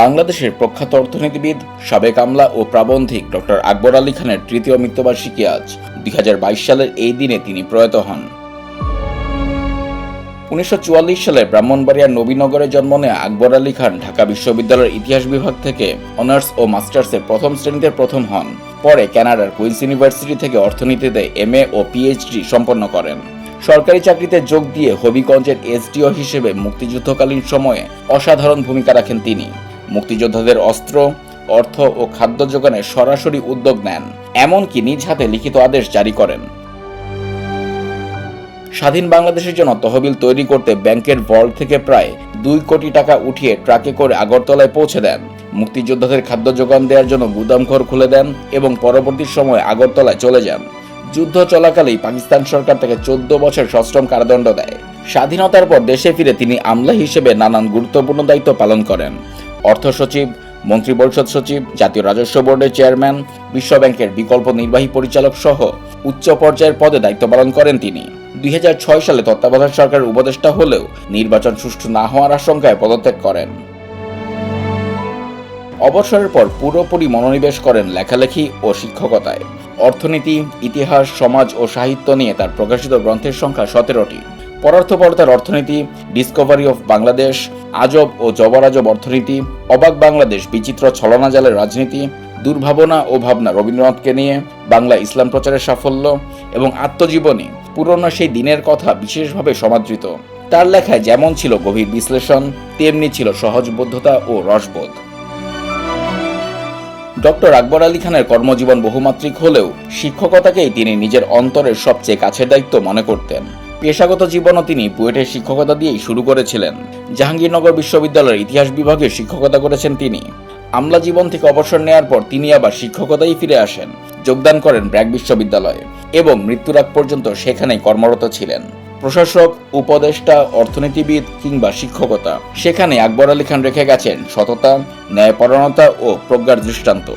বাংলাদেশের প্রখ্যাত অর্থনীতিবিদ, সাবেক আমলা ও প্রাবন্ধিক ডক্টর আকবর আলী খানের তৃতীয় মৃত্যুবার্ষিকী আজ। দুই হাজার বাইশ সালের এই দিনে তিনি প্রয়াত হন। উনিশশো চুয়াল্লিশ সালে ব্রাহ্মণবাড়িয়ার নবীনগরে জন্ম নেয়া আকবর আলী খান ঢাকা বিশ্ববিদ্যালয়ের ইতিহাস বিভাগ থেকে অনার্স ও মাস্টার্সের প্রথম শ্রেণীতে প্রথম হন। পরে কানাডার কুইন্স ইউনিভার্সিটি থেকে অর্থনীতিতে এমএ ও পিএইচডি সম্পন্ন করেন। সরকারি চাকরিতে যোগ দিয়ে হবিগঞ্জের এসডিও হিসেবে মুক্তিযুদ্ধকালীন সময়ে অসাধারণ ভূমিকা রাখেন তিনি। মুক্তিযোদ্ধাদের অস্ত্র, অর্থ ও খাদ্য যোগানে সরাসরি উদ্যোগ নেন, এমনকি নিজ হাতে লিখিত আদেশ জারি করেন। স্বাধীন বাংলাদেশের জন্য তহবিল তৈরি করতে ব্যাংকের ভল্ট থেকে প্রায় দুই কোটি টাকা উঠিয়ে ট্রাকে করে আগরতলায় পৌঁছে দেন। মুক্তিযোদ্ধাদের খাদ্য যোগান দেওয়ার জন্য গুদামঘর খুলে দেন এবং পরবর্তী সময়ে আগরতলায় চলে যান। যুদ্ধ চলাকালেই পাকিস্তান সরকার তাকে চোদ্দ বছর সশ্রম কারাদণ্ড দেয়। স্বাধীনতার পর দেশে ফিরে তিনি আমলা হিসেবে নানান গুরুত্বপূর্ণ দায়িত্ব পালন করেন। অর্থ সচিব, মন্ত্রিপরিষদ সচিব, জাতীয় রাজস্ব বোর্ডের চেয়ারম্যান, বিশ্ব ব্যাংকের বিকল্প নির্বাহী পরিচালক সহ উচ্চ পর্যায়ের পদে দায়িত্ব পালন করেন তিনি। দুই হাজার ছয় সালে তত্ত্বাবধায়ক সরকারের উপদেষ্টা হলেও নির্বাচন সুষ্ঠু না হওয়ার আশঙ্কায় পদত্যাগ করেন। অবসরের পর পুরোপুরি মনোনিবেশ করেন লেখালেখি ও শিক্ষকতায়। অর্থনীতি, ইতিহাস, সমাজ ও সাহিত্য নিয়ে তার প্রকাশিত গ্রন্থের সংখ্যা সতেরোটি। পরার্থপরতার অর্থনীতি ডিসকভারি অফ বাংলাদেশ আজব ও জবরাজব অর্থনীতি, অবাক বাংলাদেশ, বিচিত্র ছলনাজালের রাজনীতি, দুর্ভাবনা ও ভাবনা রবীন্দ্রনাথকে নিয়ে বাংলা ইসলাম প্রচারের সাফল্য এবং আত্মজীবনী পুরনো সেই দিনের কথা বিশেষভাবে সমাদৃত। তার লেখায় যেমন ছিল গভীর বিশ্লেষণ, তেমনি ছিল সহজবোধ্যতা ও রসবোধ। ডক্টর আকবর আলী খানের কর্মজীবন বহুমাত্রিক হলেও শিক্ষকতাকেই তিনি নিজের অন্তরের সবচেয়ে কাছের দায়িত্ব মনে করতেন। পেশাগত জীবনও তিনি বুয়েটের শিক্ষকতা দিয়েই শুরু করেছিলেন। জাহাঙ্গীরনগর বিশ্ববিদ্যালয়ের ইতিহাস বিভাগে শিক্ষকতা করেছেন তিনি। আমলা জীবন থেকে অবসর নেওয়ার পর তিনি আবার শিক্ষকতায় ফিরে আসেন। যোগদান করেন ব্র্যাক বিশ্ববিদ্যালয়ে এবং মৃত্যুর আগ পর্যন্ত সেখানেই কর্মরত ছিলেন। প্রশাসক, উপদেষ্টা, অর্থনীতিবিদ কিংবা শিক্ষকতা। সেখানে আকবর আলী খান রেখে গেছেন সততা ন্যায়পরণতা ও প্রজ্ঞার দৃষ্টান্ত।